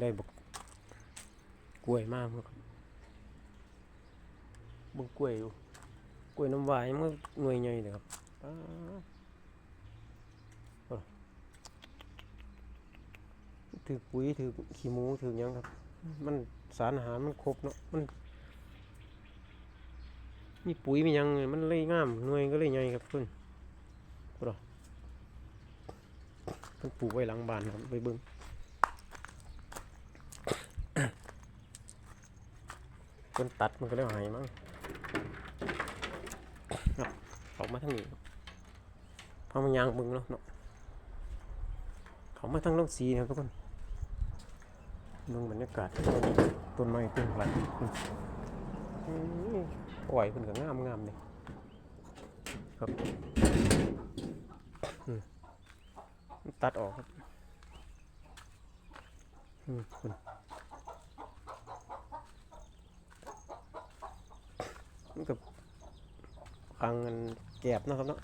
ได้บกกล้วยมากครับเบงกล้วยอยู่กล้วยน้ำวายมันหน่วยใหญ่เลยครับป๊าดโอ้ถือปุ๋ยถือขี้หมูถือยังครับ มันสารอาหารมันครบเนาะมันมีปุ๋ยมียังมันเลยงามหน่วยก็เลยใหญ่ครับเพิ่นโอ้ดอเพิ่นปลูกไว้หลังบ้านครับไปเบิ่ง คนตัดมันก็ได้หายมั้งครับเขามาทางนี้ครับเขามายางมึงเนาะเนาะเขามาทางลงสีนะครับทุกคนมึงบรรยากาศต้นไม้ต้นไม้ปล่อยเป็นก็งามงามเลยครับอืมมันตัดออกครับอืมคุณ มันกับฟังกันแกบเนาะครับเนาะ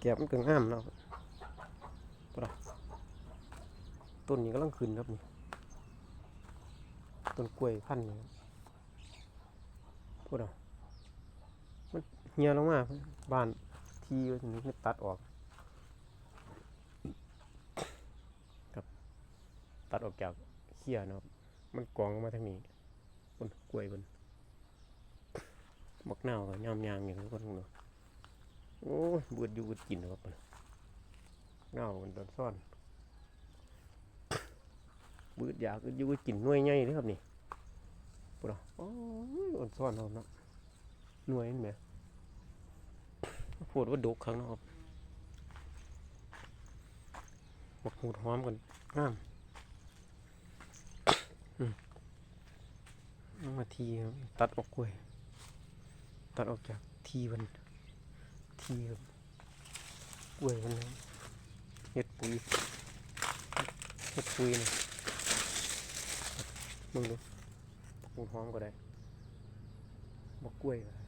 แกบมันก็งามเนาะครับปะต้นนี้กำลังขึ้นครับนี่ต้นกล้วยพันธุ์นี่พูดเอามันเหี่ยลงมาบ้านที่ว้ตรงนี้ตัดออกครับตัดออกจากเขี้ยนะครับมันกองมาทางนี้บนกล้วยบน บักเน่าก็ยำยางอย่างนี้ก็ต้องดูโอ้ยบืดอยู่บืดกินครับมันนามันตอนซ่อนบืดอยากอยู่บืดกินหน่วยใหญ่เลยครับนี่ปุ๊ดโอ้ยอ่อนซ่อนครับเนาะหน่วยนี่แหมพูดว่าดกครั้งนะครับบักหูดหอมกันงามมาทีตัดออกกล้วย ตัดออกจากทีมันทีกล้วยมันนะครับเห็ดปุ๋ยเห็ดปุ๋ยนะมึงดูปูหอมก็ได้บอกกล้วยก็ได้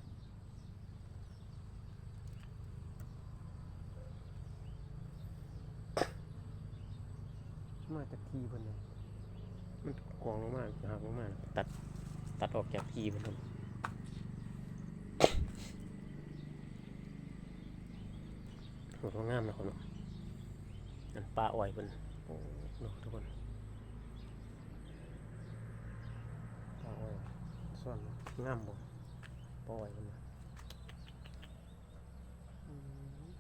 มาจากทีมันเลยมันกองลงมาหักลงมาตัดตัดออกจากทีมันครับ โหงามนะคนเนาะนั่นปลาอ้อยเพิ่นโอ้เนาะทุกคนปลาอ้อยซ่อนงามบ่ปลาอ้อยเพิ่นน่ะอืม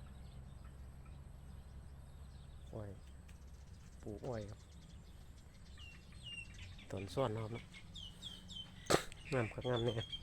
อ้อยปลูกอ้อยครับต้นซ่อนเนาะครับเนาะงามครับงามเนี่ย